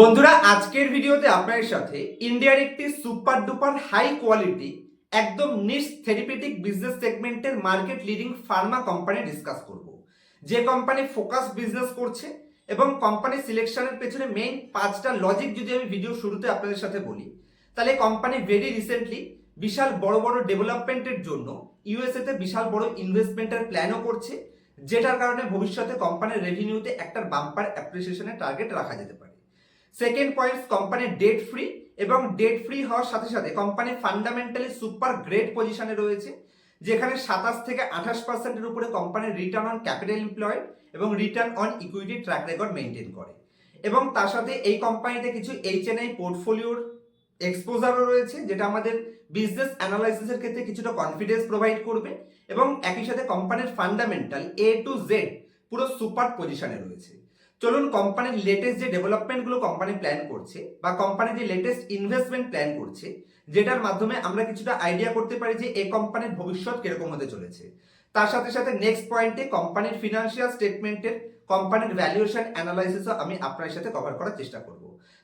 বন্ধুরা, আজকের ভিডিওতে আপনাদের সাথে ইন্ডিয়ার একটি সুপার ডুপার হাই কোয়ালিটি একদম niche therapeutic business segment market leading pharma company discuss করব। যে কোম্পানি ফোকাস বিজনেস করছে এবং কোম্পানি সিলেকশনের পেছনে মেইন পাঁচটা লজিক যদি আমি ভিডিও শুরুতে আপনাদের সাথে বলি, তাহলে কোম্পানি ভেরি রিসেন্টলি বিশাল বড় বড় ডেভেলপমেন্টের জন্য ইউএসএ তে বিশাল বড় ইনভেস্টমেন্টের প্ল্যানও করছে, যেটার কারণে ভবিষ্যতে কোম্পানির রেভিনিউতে একটা বাম্পার অ্যাপ্রিসিয়েশনের টার্গেট রাখা যেতে পারে। Second point company debt free এবং ডেট ফ্রি হওয়ার সাথে সাথে কোম্পানি ফান্ডামেন্টালি সুপার গ্রেট পজিশনে রয়েছে, যেখানে সাতাশ থেকে আঠাশ পার্সেন্টের উপরে কোম্পানির রিটার্ন অন ক্যাপিটাল এমপ্লয়েড এবং return on equity track record maintain করে। এবং তার সাথে এই কোম্পানিতে কিছু এইচএনআই পোর্টফোলিওর এক্সপোজারও রয়েছে, যেটা আমাদের বিজনেস অ্যানালাইসিসের ক্ষেত্রে কিছুটা কনফিডেন্স প্রোভাইড করবে এবং একই সাথে কোম্পানির ফান্ডামেন্টাল এ টু জেড পুরো সুপার পজিশনে রয়েছে। চলুন কোম্পানির লেটেস্ট যে ডেভেলপমেন্টগুলো কোম্পানি প্ল্যান করছে বা কোম্পানি যে লেটেস্ট ইনভেস্টমেন্ট প্ল্যান করছে, যেটার মাধ্যমে আমরা কিছুটা আইডিয়া করতে পারি যে এই কোম্পানির ভবিষ্যৎ কীরকম হতে চলেছে। তার সাথে সাথে নেক্সট পয়েন্টে কোম্পানির ফিনান্সিয়াল স্টেটমেন্টের কোম্পানির ভ্যালুয়েশন অ্যানালাইসিসও আমি আপনার সাথে কভার করার চেষ্টা করব।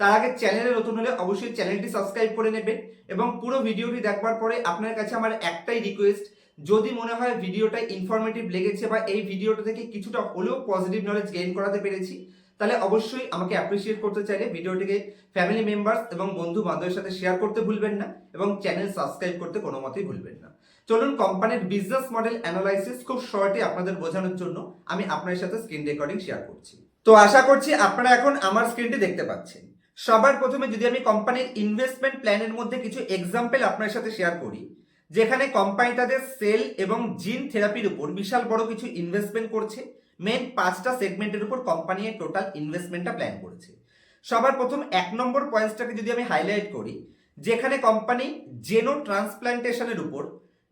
তার আগে চ্যানেলে নতুন হলে অবশ্যই চ্যানেলটি সাবস্ক্রাইব করে নেবেন এবং পুরো ভিডিওটি দেখবার পরে আপনার কাছে আমার একটাই রিকোয়েস্ট যদি মনে হয় ভিডিওটা ইনফরমেটিভ লেগেছে বা এই ভিডিওটা থেকে কিছুটা হলেও পজিটিভ নলেজ গেইন করাতে পেরেছি, তাহলে অবশ্যই আমাকে অ্যাপ্রিসিয়েট করতে চাইলে ভিডিওটিকে ফ্যামিলি মেম্বার্স এবং বন্ধু বান্ধবের সাথে শেয়ার করতে ভুলবেন না এবং চ্যানেল সাবস্ক্রাইব করতে কোনো মতেই ভুলবেন না। চলুন কোম্পানির বিজনেস মডেল অ্যানালাইসিস খুব শর্টে আপনাদের বোঝানোর জন্য আমি আপনার সাথে স্ক্রিন রেকর্ডিং শেয়ার করছি। তো আশা করছি আপনারা এখন আমার স্ক্রিনটি দেখতে পাচ্ছেন। সবার প্রথমে যদি আমি কোম্পানির ইনভেস্টমেন্ট প্ল্যানের মধ্যে কিছু এক্সাম্পল আপনার সাথে শেয়ার করি যেখানে কোম্পানি তাদের সেল এবং জিন থেরাপির উপর বিশাল বড় কিছু ইনভেস্টমেন্ট করছে। মেন পাঁচটা সেগমেন্টের উপর কোম্পানি টোটাল ইনভেস্টমেন্টটা প্ল্যান করেছে। সবার প্রথম এক নম্বর পয়েন্টসটাকে যদি আমি হাইলাইট করি, যেখানে কোম্পানি জেনো ট্রান্সপ্লান্টেশনের উপর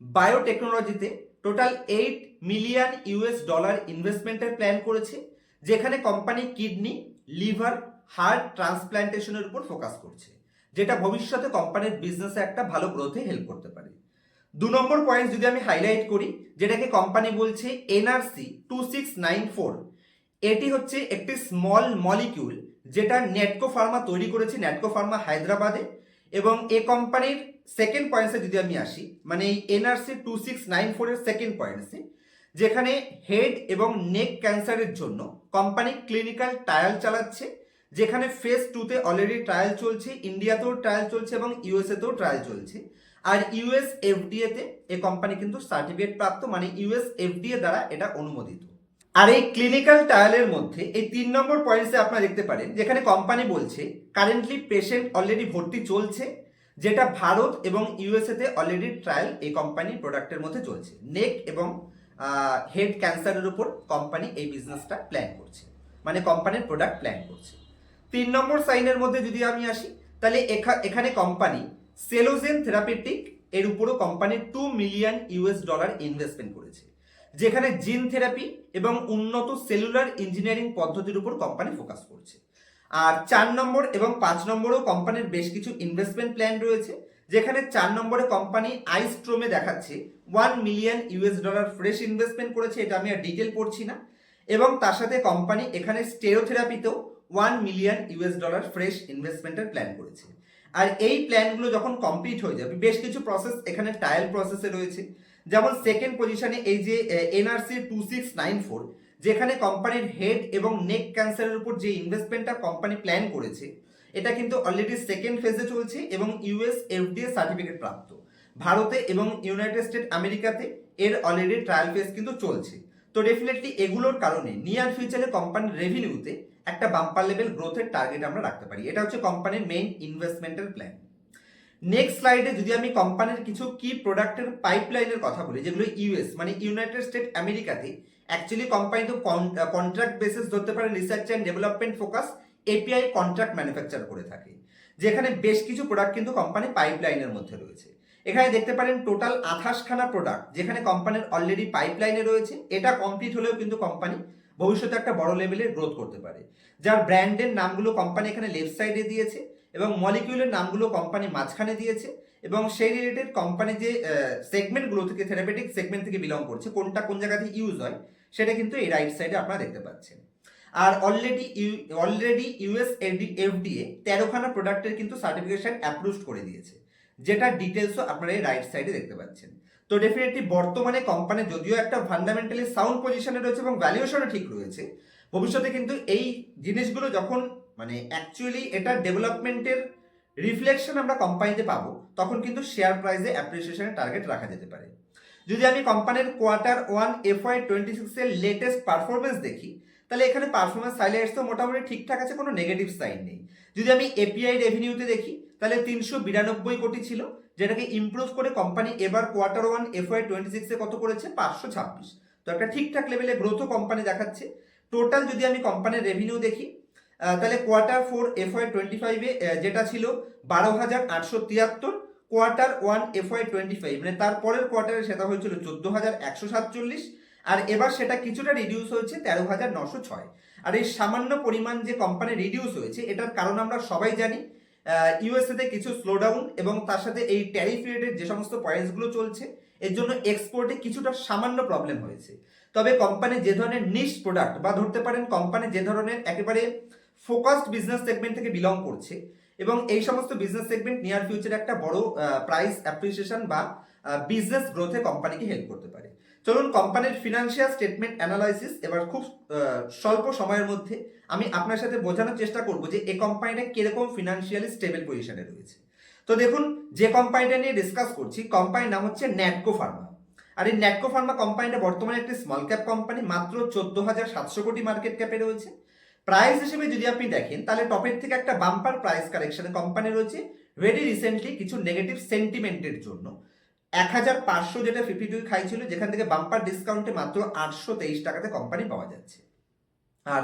বায়োটেকনোলজিতে total eight million US dollar ইনভেস্টমেন্টের প্ল্যান করেছে, যেখানে কোম্পানি কিডনি লিভার হার্ট ট্রান্সপ্ল্যান্টেশনের উপর ফোকাস করছে। যেটা ভবিষ্যতে কোম্পানির বিজনেসে একটা ভালো গ্রোথে হেল্প করতে পারে। দু নম্বর পয়েন্ট যদি আমি হাইলাইট করি, যেটাকে কোম্পানি বলছে NRC two six nine four এটি হচ্ছে একটি স্মল মলিকিউল যেটা নেটকো ফার্মা তৈরি করেছে নেটকো ফার্মা হায়দ্রাবাদে। এবং এ কোম্পানির সেকেন্ড পয়েন্টসে যদি আমি আসি মানে এই এনআরসি টু সিক্স নাইন ফোরের সেকেন্ড পয়েন্টসে যেখানে হেড এবং নেক ক্যান্সারের জন্য কোম্পানি ক্লিনিক্যাল ট্রায়াল চালাচ্ছে, যেখানে ফেজ টুতে অলরেডি ট্রায়াল চলছে ইন্ডিয়াতেও ট্রায়াল চলছে এবং ইউএসএতেও ট্রায়াল চলছে। আর ইউএস এফডিএ তে এই কোম্পানি কিন্তু সার্টিফিকেট প্রাপ্ত মানে ইউএস এফডিএ দ্বারা এটা অনুমোদিত। আর এই ক্লিনিক্যাল ট্রায়ালের মধ্যে এই তিন নম্বর পয়েন্টসে আপনারা দেখতে পারেন, যেখানে কোম্পানি বলছে কারেন্টলি পেশেন্ট অলরেডি ভর্তি চলছে, যেটা ভারত এবং ইউএসএ তে অলরেডি ট্রায়াল এই কোম্পানির প্রোডাক্টের মধ্যে চলছে। নেক এবং হেড ক্যান্সারের উপর কোম্পানি এই বিজনেসটা প্ল্যান করছে মানে কোম্পানির প্রোডাক্ট প্ল্যান করছে। তিন নম্বর সাইনের মধ্যে যদি আমি আসি, তাহলে এখা- এখানে কোম্পানি সেলোজেন থেরাপিউটিক এর উপরও company two million US dollar investment করেছে, যেখানে জিন থেরাপি এবং উন্নত সেলুলার ইঞ্জিনিয়ারিং পদ্ধতির উপর কোম্পানি ফোকাস করছে। আর চার নম্বর এবং পাঁচ নম্বরেও কোম্পানির বেশ কিছু ইনভেস্টমেন্ট প্ল্যান রয়েছে, যেখানে চার নম্বরে কোম্পানি আইস্ট্রোমে দেখাচ্ছে one million US dollar fresh investment করেছে, এটা আমি আর ডিটেল পড়ছি না। এবং তার সাথে কোম্পানি এখানে স্টেরোথেরাপিতেও one million US dollar fresh ইনভেস্টমেন্টের প্ল্যান করেছে। আর এই প্ল্যানগুলো যখন কমপ্লিট হয়ে যাবে, বেশ কিছু প্রসেস এখানে ট্রায়াল প্রসেসে রয়েছে। যেমন সেকেন্ড পজিশনে এই যে NRC two six nine four যেখানে কোম্পানির হেড এবং নেক ক্যান্সারের উপর যে ইনভেস্টমেন্টটা কোম্পানি প্ল্যান করেছে, এটা কিন্তু অলরেডি সেকেন্ড ফেজে চলছে এবং ইউএস এফডিএ সার্টিফিকেট প্রাপ্ত। ভারতে এবং ইউনাইটেড স্টেট আমেরিকাতে এর অলরেডি ট্রায়াল ফেজ কিন্তু চলছে। তো ডেফিনেটলি এগুলোর কারণে নিয়ার ফিউচারে কোম্পানির রেভিনিউতে একটা বাম্পার লেভেল গ্রোথের টার্গেট আমরা রাখতে পারি। এটা হচ্ছে কোম্পানির মেইন ইনভেস্টমেন্টের প্ল্যান নেক্সট স্লাইডে যদি আমি কোম্পানির কিছু কি প্রোডাক্টের পাইপলাইনের কথা বলি, যেগুলো ইউএস মানে ইউনাইটেড স্টেট আমেরিকাতে অ্যাকচুয়ালি কোম্পানি তো কন্ট্রাক্ট বেসিস ধরতে পারে research and development focus API contract manufacture করে থাকে। যেখানে বেশ কিছু প্রোডাক্ট কিন্তু কোম্পানি পাইপলাইনের মধ্যে রয়েছে। এখানে দেখতে পারেন টোটাল আঠাশখানা প্রোডাক্ট যেখানে কোম্পানির অলরেডি পাইপলাইনে রয়েছে। এটা কমপ্লিট হলেও কিন্তু কোম্পানি ভবিষ্যতে একটা বড় লেভেলের গ্রোথ করতে পারে। যার ব্র্যান্ডের নামগুলো কোম্পানি এখানে লেফট সাইডে দিয়েছে এবং মলিকিউলের নামগুলো কোম্পানি মাঝখানে দিয়েছে এবং সেই রিলেটেড কোম্পানি যে সেগমেন্টগুলো থেকে থেরাপিটিক সেগমেন্ট থেকে বিলং করছে, কোনটা কোন জায়গা থেকে ইউজ হয়, সেটা কিন্তু এই রাইট সাইডে আপনারা দেখতে পাচ্ছেন। আর already U already US FDA তেরোখানা প্রোডাক্টের কিন্তু সার্টিফিকেশন অ্যাপ্রুভ করে দিয়েছে যেটা ডিটেলসও আপনারা এই রাইট সাইডে দেখতে পাচ্ছেন। তো ডেফিনেটলি বর্তমানে কোম্পানি যদিও একটা ফান্ডামেন্টালি সাউন্ড পজিশনে রয়েছে এবং ভ্যালুয়েশনও ঠিক রয়েছে, ভবিষ্যতে কিন্তু এই জিনিসগুলো যখন মানে অ্যাকচুয়ালি এটা ডেভেলপমেন্টের রিফ্লেকশন আমরা কোম্পানিতে পাবো, তখন কিন্তু শেয়ার প্রাইসে অ্যাপ্রিসিয়েশনের টার্গেট রাখা যেতে পারে। যদি আমি কোম্পানির quarter one F FY twenty সিক্সের লেটেস্ট পারফরমেন্স দেখি, তাহলে এখানে পারফরমেন্স হাইলাইটস তো মোটামুটি ঠিকঠাক আছে, কোনো নেগেটিভ সাইন নেই। যদি আমি এপিআই রেভিনিউতে দেখি তাহলে তিনশো বিরানব্বই কোটি ছিল, যেটাকে ইমপ্রুভ করে কোম্পানি এবার quarter one F FY twenty সিক্সে কত করেছে? পাঁচশো ছাব্বিশ। তো একটা ঠিকঠাক লেভেলে গ্রোথও কোম্পানি দেখাচ্ছে। টোটাল যদি আমি কোম্পানির রেভিনিউ দেখি তাহলে quarter four F FY twenty ফাইভে যেটা ছিল বারো হাজার আটশো তিয়াত্তর quarter one FY twenty five মানে তারপরের কোয়ার্টারে সেটা হয়েছিল চোদ্দ হাজার একশো সাতচল্লিশ, আর এবার সেটা কিছুটা রিডিউস হয়েছে তেরো হাজার নশো ছয়। আর এই সামান্য পরিমাণ যে কোম্পানি রিডিউস হয়েছে, এটার কারণ আমরা সবাই জানি ইউএসএতে কিছু স্লোডাউন এবং তার সাথে এই ট্যারিফ রেটের যে সমস্ত পয়েন্টসগুলো চলছে, এর জন্য এক্সপোর্টে কিছুটা সামান্য প্রবলেম হয়েছে। তবে কোম্পানি যে ধরনের নিশ প্রোডাক্ট বা ধরতে পারেন কোম্পানি যে ধরনের একেবারে ফোকাসড বিজনেস সেগমেন্ট থেকে বিলং করছে এবং এই সমস্ত বিজনেস সেগমেন্ট নিয়ার ফিউচারে একটা বড় প্রাইস অ্যাপ্রিসিয়েশন বা বিজনেস গ্রোথে কোম্পানিকে হেল্প করতে পারে। চলুন কোম্পানির ফিনান্সিয়াল স্টেটমেন্ট অ্যানালাইসিস এবার খুব স্বল্প সময়ের মধ্যে আমি আপনার সাথে বোঝানোর চেষ্টা করব যে এই কোম্পানিটা কীরকম ফিনান্সিয়ালি স্টেবল পজিশনে রয়েছে। তো দেখুন, যে কোম্পানিটা নিয়ে ডিসকাস করছি কোম্পানির নাম হচ্ছে ন্যাটকো ফার্মা আর এই ন্যাটকো ফার্মা কোম্পানিটা বর্তমানে একটি স্মল ক্যাপ কোম্পানি মাত্র চোদ্দ হাজার সাতশো কোটি মার্কেট ক্যাপে রয়েছে। প্রাইস হিসেবে যদি আপনি দেখেন, তাহলে টপের থেকে একটা বাম্পার প্রাইস কারেকশনে কোম্পানি রয়েছে। ভেরি রিসেন্টলি কিছু নেগেটিভ সেন্টিমেন্টের জন্য। এক হাজার পাঁচশো যেটা ফিফটি টু খাইছিল, যেখান থেকে বাম্পার ডিসকাউন্টে মাত্র আটশো তেইশ টাকাতে কোম্পানি পাওয়া যাচ্ছে। আর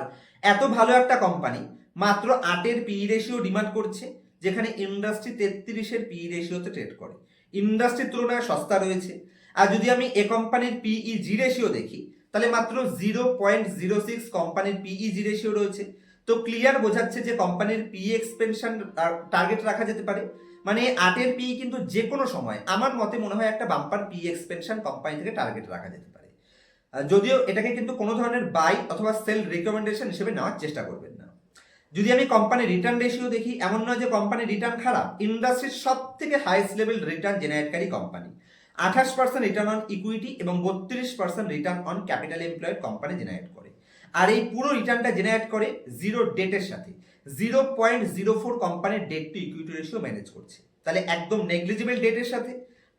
এত ভালো একটা কোম্পানি মাত্র আটের পিই রেশিও ডিমান্ড করছে, যেখানে ইন্ডাস্ট্রি তেত্রিশের পিই রেশিওতে ট্রেড করে। ইন্ডাস্ট্রির তুলনায় সস্তা রয়েছে। আর যদি আমি এ কোম্পানির পিই জি রেশিও দেখি, তাহলে মাত্র জিরো পয়েন্ট জিরো সিক্স কোম্পানির পিই জি রেশিও রয়েছে। তো ক্লিয়ার বোঝাচ্ছে যে কোম্পানির পি এক্সপেনশন টার্গেট রাখা যেতে পারে। মানে আটের পিই কিন্তু যে কোনো সময়, আমার মতে মনে হয় একটা বাম্পার পি এক্সপেনশন কোম্পানি থেকে টার্গেট রাখা যেতে পারে। যদিও এটাকে কিন্তু কোনো ধরনের বাই অথবা সেল রেকমেন্ডেশন হিসেবে নেওয়ার চেষ্টা করবেন না। যদি আমি কোম্পানির রিটার্ন রেশিও দেখি, এমন নয় যে কোম্পানির রিটার্ন খারাপ ইন্ডাস্ট্রির সব থেকে হাইস্ট লেভেল রিটার্ন জেনারেটকারী কোম্পানি আঠাশ পার্সেন্ট রিটার্ন অন ইকুইটি এবং বত্রিশ percent return on capital employed company generate করে। আর এই পুরো রিটার্নটা জেনারেট করে জিরো ডেটের সাথে। জিরো পয়েন্ট জিরো ফোর কোম্পানির debt to equity ratio manage করছে। তাহলে একদম নেগলিজিবল ডেটের সাথে।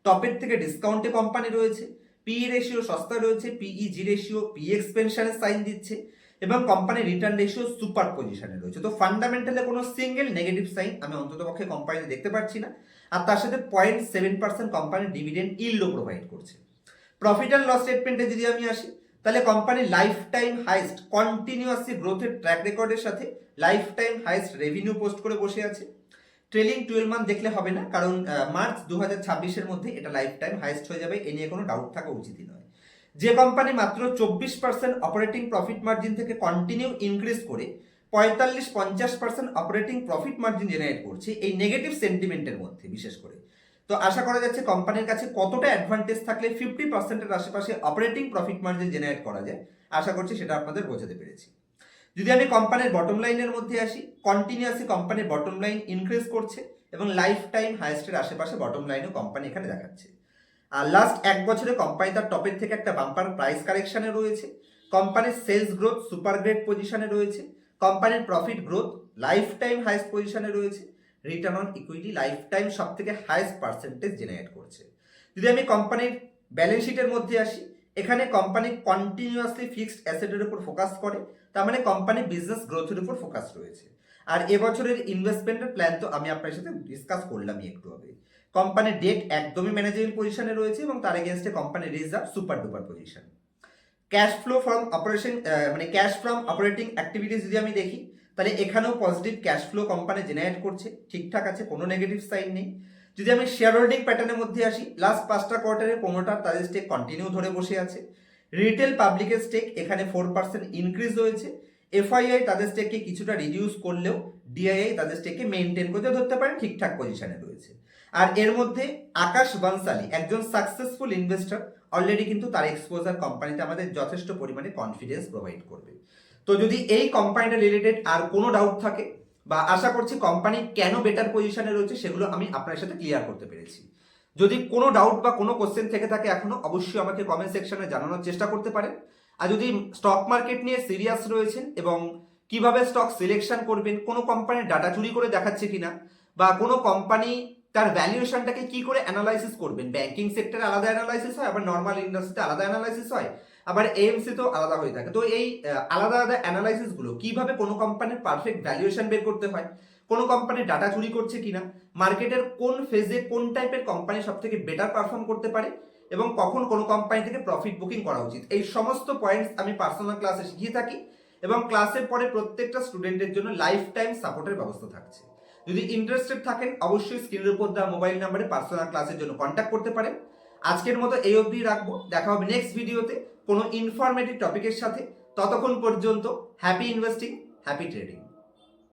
টপের থেকে ডিসকাউন্টে কোম্পানি রয়েছে। পিই রেশিও সস্তা রয়েছে। পিই জি রেশিও পি এক্সপেনশনের সাইন দিচ্ছে। এবং কোম্পানির রিটার্ন রেশিও সুপার পজিশনে রয়েছে। তো ফান্ডামেন্টালে কোনো সিঙ্গেল নেগেটিভ সাইন আমি অন্তত পক্ষে কোম্পানিতে দেখতে পাচ্ছি না। আর তার সাথে পয়েন্ট সেভেন পার্সেন্ট কোম্পানির ডিভিডেন্ড ইল্ডও প্রোভাইড করছে। প্রফিট অ্যান্ড লস স্টেটমেন্টে যদি আমি আসি তাহলে company life time highest continuously গ্রোথের ট্র্যাক রেকর্ডের সাথে life time highest revenue post করে বসে আছে। ট্রেলিং টুয়েলভ মান্থ দেখলে হবে না, কারণ মার্চ দু হাজার ছাব্বিশের মধ্যে এটা লাইফ টাইম হাইস্ট হয়ে যাবে, এ নিয়ে কোনো ডাউট থাকা উচিতই নয়। যে কোম্পানি মাত্র চব্বিশ পার্সেন্ট অপারেটিং প্রফিট মার্জিন থেকে কন্টিনিউ ইনক্রিজ করে, পঁয়তাল্লিশ পঞ্চাশ percent operating profit margin generate করছে, এই নেগেটিভ সেন্টিমেন্টের মধ্যে, বিশেষ করে। তো আশা করা যাচ্ছে কোম্পানির কাছে কতটা অ্যাডভান্টেজ থাকলে ফিফটি পার্সেন্টের আশেপাশে অপারেটিং প্রফিট মার্জিন জেনারেট করা যায়, আশা করছি সেটা আপনাদের বোঝাতে পেরেছি। যদি আমি কোম্পানির বটম লাইনের মধ্যে আসি কন্টিনিউয়াসলি কোম্পানির বটম লাইন ইনক্রিজ করছে এবং লাইফ টাইম হাইস্টের আশেপাশে বটম লাইনও কোম্পানি এখানে দেখাচ্ছে। আর লাস্ট এক বছরে কোম্পানি তার টপের থেকে একটা বাম্পার প্রাইস কারেকশানে রয়েছে কোম্পানির সেলস গ্রোথ সুপার গ্রেড পজিশনে রয়েছে কোম্পানির profit growth life time highest পজিশনে রয়েছে return on equity life time সব থেকে হাইস্ট পার্সেন্টেজ জেনারেট করছে। যদি আমি কোম্পানির ব্যালেন্স শিটের মধ্যে আসি, এখানে কোম্পানি কন্টিনিউয়াসলি ফিক্সড অ্যাসেটের উপর ফোকাস করে, তার মানে কোম্পানি বিজনেস গ্রোথের উপর ফোকাস রয়েছে। আর এবছরের ইনভেস্টমেন্টের প্ল্যান তো আমি আপনার সাথে ডিসকাস করলামই একটু আগে কোম্পানির ডেট একদমই ম্যানেজেবল পজিশনে রয়েছে এবং তার এগেনস্টে কোম্পানির reserve super duper position cash flow from operation মানে ক্যাশ ফ্রম অপারেটিং অ্যাক্টিভিটিস যদি আমি দেখি তাহলে এখানেও positive cash flow company generate করছে, ঠিকঠাক আছে, কোনো নেগেটিভ সাইন নেই। যদি আমি শেয়ার হোল্ডিং প্যাটার্নের মধ্যে আসি লাস্ট পাঁচটা কোয়ার্টারে প্রোমোটার তাদের স্টেক কন্টিনিউ ধরে বসে আছে। রিটেল পাবলিকের স্টেক এখানে ফোর পার্সেন্ট ইনক্রিজ হয়েছে। এফআইআই তাদের স্টেককে কিছুটা রিডিউস করলেও ডিআইআই তাদের স্টেককে মেনটেন করতে ধরতে পারেন ঠিকঠাক পজিশনে রয়েছে। আর এর মধ্যে আকাশ বানসালি, একজন সাকসেসফুল ইনভেস্টর অলরেডি কিন্তু তার এক্সপোজার কোম্পানিতে আমাদের যথেষ্ট পরিমাণে কনফিডেন্স প্রোভাইড করবে। তো যদি এই কোম্পানিটা রিলেটেড আর কোনো ডাউট থাকে বা আশা করছি কোম্পানি কেন বেটার পজিশনে রয়েছে সেগুলো আমি আপনার সাথে ক্লিয়ার করতে পেরেছি। যদি কোনো ডাউট বা কোনো কোশ্চেন থেকে থাকে এখনও, অবশ্যই আমাকে কমেন্ট সেকশনে জানানোর চেষ্টা করতে পারেন। আর যদি স্টক মার্কেট নিয়ে সিরিয়াস রয়েছেন এবং কীভাবে স্টক সিলেকশন করবেন, কোনো কোম্পানির ডাটা চুরি করে দেখাচ্ছে কিনা, বা কোনো কোম্পানি তার ভ্যালুয়েশনটাকে কি করে অ্যানালাইসিস করবেন ব্যাংকিং সেক্টরে আলাদা অ্যানালাইসিস হয়, আবার নর্মাল ইন্ডাস্ট্রিতে আলাদা অ্যানালাইসিস হয় আবার এএমসি তো আলাদা হয়ে থাকে। তো এই আলাদা আলাদা অ্যানালাইসিসগুলো কীভাবে কোনো কোম্পানির পারফেক্ট ভ্যালুয়েশন বের করতে হয়, কোনো কোম্পানি ডাটা চুরি করছে কিনা মার্কেটের কোন ফেজে কোন টাইপের কোম্পানি সব থেকে বেটার পারফর্ম করতে পারে, এবং কখন কোনো কোম্পানি থেকে প্রফিট বুকিং করা উচিত। এই সমস্ত পয়েন্টস আমি পার্সোনাল ক্লাসে শিখিয়ে থাকি, এবং ক্লাসের পরে প্রত্যেকটা স্টুডেন্টের জন্য লাইফ টাইম সাপোর্টের ব্যবস্থা থাকছে। যদি ইন্টারেস্টেড থাকেন, অবশ্যই স্ক্রিনের উপর দেওয়া মোবাইল নাম্বারে পার্সোনাল ক্লাসের জন্য কন্ট্যাক্ট করতে পারেন। আজকের মতো এই অবধি রাখব। দেখা হবে নেক্সট ভিডিওতে কোনো ইনফরমেটিভ টপিকের সাথে ততক্ষণ পর্যন্ত হ্যাপি ইনভেস্টিং হ্যাপি ট্রেডিং